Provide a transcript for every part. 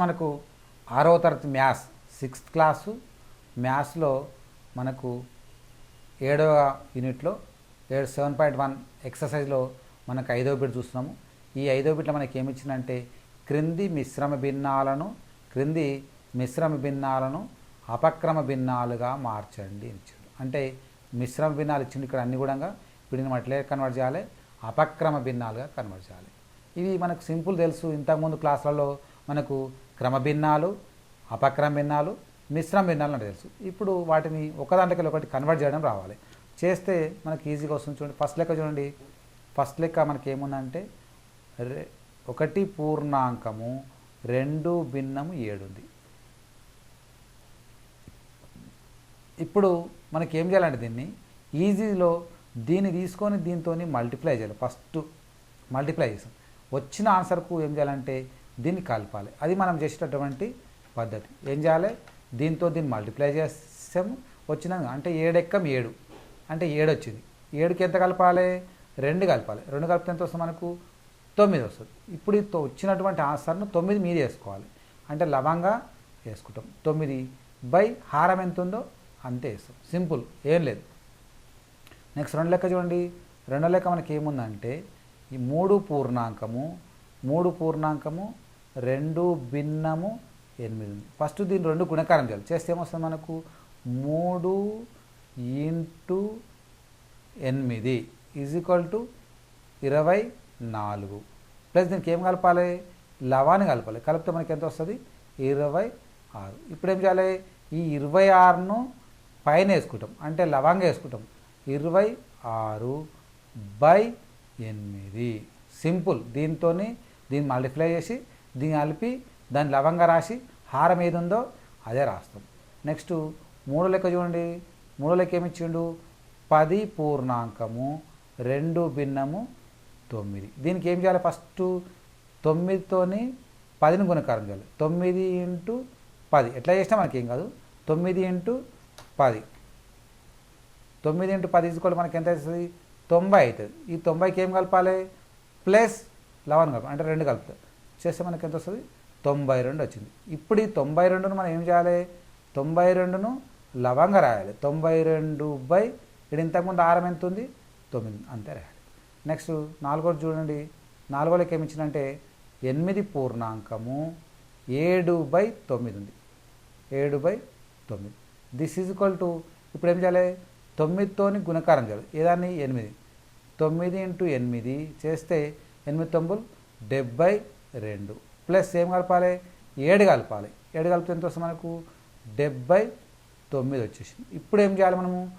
మనకు ఆరవ తరగతి మ్యాథ్స్ సిక్స్త్ క్లాసు. మ్యాథ్స్లో మనకు ఏడవ యూనిట్లో ఏడు సెవెన్ పాయింట్ వన్ ఎక్సర్సైజ్లో మనకు ఐదో బిట్ చూస్తున్నాము. ఈ ఐదో బిట్లో మనకి ఏమి ఇచ్చిందంటే క్రింది మిశ్రమ భిన్నాలను క్రింది మిశ్రమ భిన్నాలను అపక్రమ భిన్నాలుగా మార్చండి అని ఇచ్చాడు అంటే మిశ్రమ భిన్నాలు ఇచ్చిండు ఇక్కడ అన్ని కూడా వీటిని మట్లే కన్వర్ట్ చేయాలి. అపక్రమ భిన్నాలుగా కన్వర్ట్ చేయాలి. ఇవి మనకు సింపుల్ తెలుసు. ఇంతకుముందు క్లాసులలో మనకు క్రమభిన్నాలు అపక్రమ భిన్నాలు మిశ్రమ భిన్నాలు అంటే తెలుసు. ఇప్పుడు వాటిని ఒకదాంట్లోకి ఒకటి కన్వర్ట్ చేయడం రావాలి. చేస్తే మనకి ఈజీగా వస్తుంది చూడండి. ఫస్ట్ లెక్క చూడండి. ఫస్ట్ లెక్క మనకి ఏముందంటే ఒకటి పూర్ణాంకము రెండు భిన్నము ఏడు ఉంది ఇప్పుడు మనకి ఏం చేయాలంటే దీన్ని? ఈజీలో దీన్ని తీసుకొని దీంతో మల్టిప్లై చేయాలి. ఫస్ట్ మల్టిప్లై చేసాం వచ్చిన ఆన్సర్కు ఏం చేయాలంటే దీన్ని కలపాలి. అది మనం చేసేటటువంటి పద్ధతి. ఏం చేయాలి? దీంతో దీన్ని మల్టిప్లై చేసాము వచ్చినాక అంటే ఏడెక్కం ఏడు. అంటే ఏడు వచ్చింది ఏడుకి ఎంత కలపాలి? రెండు కలపాలి. రెండు కలిపితే ఎంత వస్తుంది మనకు? తొమ్మిది వస్తుంది. ఇప్పుడు వచ్చినటువంటి ఆన్సర్ను తొమ్మిది మీద వేసుకోవాలి. అంటే లవంగా వేసుకుంటాం. తొమ్మిది బై హారం ఎంత ఉందో అంతే వేస్తాం. సింపుల్. ఏం లేదు. నెక్స్ట్ రెండు లెక్క చూడండి. రెండో లెక్క మనకి ఏముందంటే ఈ మూడు పూర్ణాంకము మూడు పూర్ణాంకము రెండు భిన్నము ఎనిమిది. ఉంది ఫస్ట్ దీన్ని రెండు గుణకారం చేయాలి. చేస్తే ఏమొస్తుంది మనకు? మూడు ఇంటూ ఎనిమిది ఈజ్ ఈక్వల్ టు ఇరవై నాలుగు. ప్లస్ దీనికి ఏం కలపాలి? లవాన్ని కలపాలి. కలిపితే మనకి ఎంత వస్తుంది? ఇరవై ఆరు. ఇప్పుడు ఏం చేయాలి? ఈ ఇరవై ఆరును పైన వేసుకుంటాం. అంటే లవంగా వేసుకుంటాం. ఇరవై ఆరు బై ఎనిమిది. సింపుల్ దీంతో దీన్ని మల్టిప్లై చేసి దీన్ని కలిపి దాన్ని లవంగా రాసి హారం ఏది ఉందో అదే రాస్తాం. నెక్స్ట్ మూడో లెక్క చూడండి. మూడో లెక్క ఏమిచ్చిండు పది పూర్ణాంకము రెండు భిన్నము తొమ్మిది. దీనికి ఏం చేయాలి? ఫస్ట్ తొమ్మిదితోని పదిని గుణకారం చేయాలి. తొమ్మిది ఇంటూ పది. ఎట్లా చేసినా మనకి ఏం కాదు. తొమ్మిది ఇంటూ పది. తొమ్మిది ఇంటూ పది తీసుకోవాలి మనకి ఎంత అవుతుంది? తొంభై అవుతుంది. ఈ తొంభైకి ఏం కలపాలి? ప్లస్ లెవెన్ కలపాలి. అంటే రెండు కలుపుతుంది చేస్తే మనకి ఎంత వస్తుంది? తొంభై రెండు వచ్చింది. ఇప్పుడు ఈ తొంభై రెండును మనం ఏం చేయాలి? తొంభై రెండును లవంగా రాయాలి. తొంభై రెండు బై ఇక్కడ ఇంతకుముందు ఆరం ఎంత ఉంది? తొమ్మిది. అంతే రాయాలి. నెక్స్ట్ నాలుగోది చూడండి. నాలుగోలకి ఏమి ఇచ్చిందంటే ఎనిమిది పూర్ణాంకము ఏడు బై తొమ్మిది ఉంది. ఏడు బై తొమ్మిది. దిస్ ఈజ్ ఈక్వల్ టు ఇప్పుడు ఏం చేయాలి? తొమ్మిదితోని గుణకారం చేయాలి. ఏదాన్ని? ఎనిమిది. తొమ్మిది ఇంటూ ఎనిమిది చేస్తే ఎనిమిది తొమ్మిది డెబ్బై రెండు. ప్లస్ ఏం కలపాలి? ఏడు కలపాలి. ఏడు కలిపితే ఎంత వస్తుంది మనకు? డెబ్బై తొమ్మిది వచ్చేసింది. ఇప్పుడు ఏం చేయాలి మనము?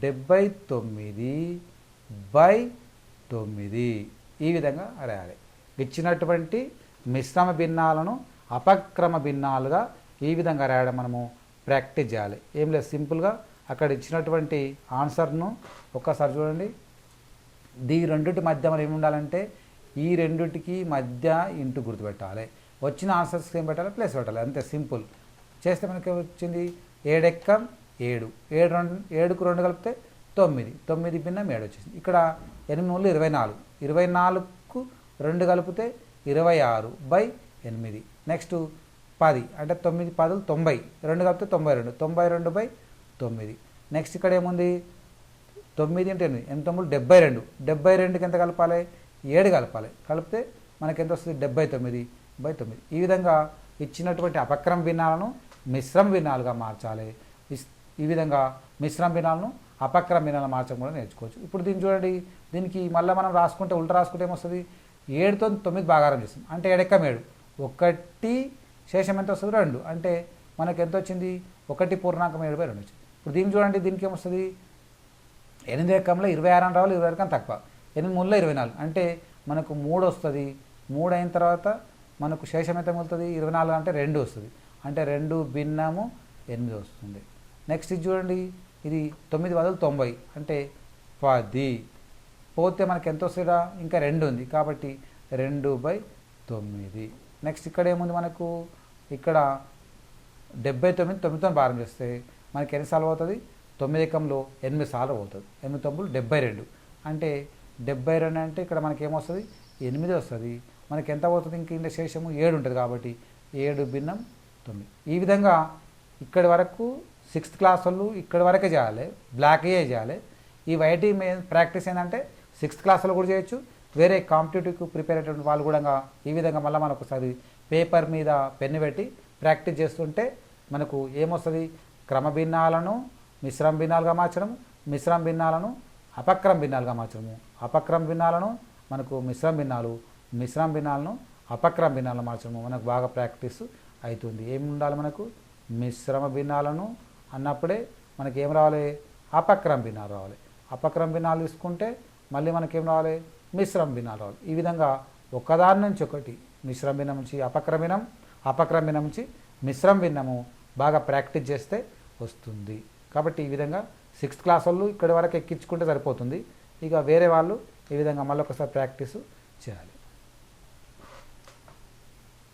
డెబ్బై తొమ్మిది బై తొమ్మిది. ఈ విధంగా రాయాలి. ఇచ్చినటువంటి మిశ్రమ భిన్నాలను అపక్రమ భిన్నాలుగా ఈ విధంగా రాయడం మనము ప్రాక్టీస్ చేయాలి. ఏం లేదు సింపుల్గా అక్కడ ఇచ్చినటువంటి ఆన్సర్ను ఒక్కసారి చూడండి. దీ రెండింటి మధ్య మనం ఏమి ఉండాలంటే ఈ రెండింటికి మధ్య ఇంటూ గుర్తుపెట్టాలి. వచ్చిన ఆన్సర్స్ ఏం పెట్టాలి? ప్లేస్ పెట్టాలి. అంతే సింపుల్. చేస్తే మనకి వచ్చింది? ఏడెక్కం? ఏడు. ఏడు రెండు ఏడుకు రెండు కలిపితే తొమ్మిది. తొమ్మిది భిన్నం ఏడు వచ్చేసింది. ఇక్కడ ఎనిమిది మూడు ఇరవై నాలుగు. ఇరవై నాలుగుకు రెండు కలిపితే ఇరవై ఆరు బై ఎనిమిది. నెక్స్ట్ పది. అంటే తొమ్మిది పదులు తొంభై. రెండు కలిపితే తొంభై రెండు. తొంభై రెండు బై తొమ్మిది. నెక్స్ట్ ఇక్కడ ఏముంది? తొమ్మిది అంటే ఎనిమిది. ఎనిమిది తొమ్మిది డెబ్బై రెండు. డెబ్బై రెండుకి ఎంత కలపాలి? ఏడు కలపాలి. కలిపితే మనకి ఎంత వస్తుంది? డెబ్బై తొమ్మిది బై తొమ్మిది. ఈ విధంగా ఇచ్చినటువంటి అపక్రమ భిన్నాలను మిశ్రమ భిన్నాలుగా మార్చాలి. ఈ విధంగా మిశ్రమ భిన్నాలను అపక్రమ భిన్నాలను మార్చడం కూడా నేర్చుకోవచ్చు. ఇప్పుడు దీన్ని చూడండి. దీనికి మళ్ళీ మనం రాసుకుంటే ఉల్టా రాసుకుంటే ఏమొస్తుంది? ఏడుతో తొమ్మిది భాగారం చేస్తుంది అంటే ఏడెక్కం ఏడు? ఒకటి శేషం ఎంత వస్తుంది? రెండు. అంటే మనకు ఎంత వచ్చింది? ఒకటి పూర్ణాంకం ఏడు బై రెండు వచ్చింది. ఇప్పుడు దీన్ని చూడండి. దీనికి ఏమొస్తుంది? ఎనిమిది ఎక్కంలో ఇరవై ఆరు రావాలి ఇరవై ఎకం తక్కువ. ఎనిమిది మూడులో ఇరవై నాలుగు. అంటే మనకు మూడు వస్తుంది మూడు అయిన తర్వాత మనకు శేషం ఎంత మిగులుతుంది ఇరవై నాలుగు అంటే రెండు వస్తుంది. అంటే రెండు భిన్నము ఎనిమిది వస్తుంది. నెక్స్ట్ ఇది చూడండి. ఇది తొమ్మిది బదులు తొంభై. అంటే పది. పోతే మనకి ఎంత వస్తుందా ఇంకా రెండు ఉంది. కాబట్టి రెండు బై తొమ్మిది. నెక్స్ట్ ఇక్కడ ఏముంది మనకు? ఇక్కడ డెబ్బై తొమ్మిది తొమ్మిదితో భారం చేస్తే మనకి ఎన్ని సార్లు అవుతుంది తొమ్మిది ఎకంలో ఎనిమిది సార్లు అవుతుంది ఎనిమిది తొమ్మిది డెబ్బై రెండు. అంటే డెబ్బై రెండు అంటే ఇక్కడ మనకి ఏమొస్తుంది ఎనిమిది వస్తుంది. మనకి ఎంత అవుతుంది ఇంక ఇంత శేషము ఏడు ఉంటుంది కాబట్టి ఏడు భిన్నం తొమ్మిది. ఈ విధంగా ఇక్కడి వరకు సిక్స్త్ క్లాస్ వాళ్ళు ఇక్కడి వరకే చేయాలి. బ్లాక్ ఏ చేయాలి. ఈ వైటీ మెయిన్ ప్రాక్టీస్ ఏంటంటే సిక్స్త్ క్లాస్లో కూడా చేయొచ్చు. వేరే కాంపిటేటివ్కి ప్రిపేర్ అయ్యేటువంటి వాళ్ళు కూడా ఈ విధంగా మళ్ళీ మనకు ఒకసారి పేపర్ మీద పెన్ను పెట్టి ప్రాక్టీస్ చేస్తుంటే మనకు ఏమొస్తుంది? క్రమ భిన్నాలను మిశ్రమ భిన్నాలుగా మార్చడం మిశ్రమ భిన్నాలను అపక్రమ భిన్నాలుగా మార్చడము. అపక్రమ భిన్నాలను మనకు మిశ్రమ భిన్నాలు మిశ్రమ భిన్నాలను అపక్రమ భిన్నాలను మార్చడము మనకు బాగా ప్రాక్టీస్ అవుతుంది ఏమి ఉండాలి మనకు? మిశ్రమ భిన్నాలను అన్నప్పుడే మనకి ఏం రావాలి? అపక్రమ భిన్నాలు రావాలి. అపక్రమ భిన్నాలు తీసుకుంటే మళ్ళీ మనకేం రావాలి? మిశ్రమ భిన్నాలు రావాలి. ఈ విధంగా ఒకదాని నుంచి ఒకటి మిశ్రమ భిన్నం నుంచి అపక్రమినం భిన్నం అపక్రమ భిన్నం నుంచి మిశ్రమ భిన్నము బాగా ప్రాక్టీస్ చేస్తే వస్తుంది. కాబట్టి ఈ విధంగా సిక్స్త్ క్లాస్ వాళ్ళు ఇక్కడి వరకు ఎక్కించుకుంటే సరిపోతుంది. ఇక వేరే వాళ్ళు ఈ విధంగా మళ్ళీ ఒకసారి ప్రాక్టీసు చేయాలి.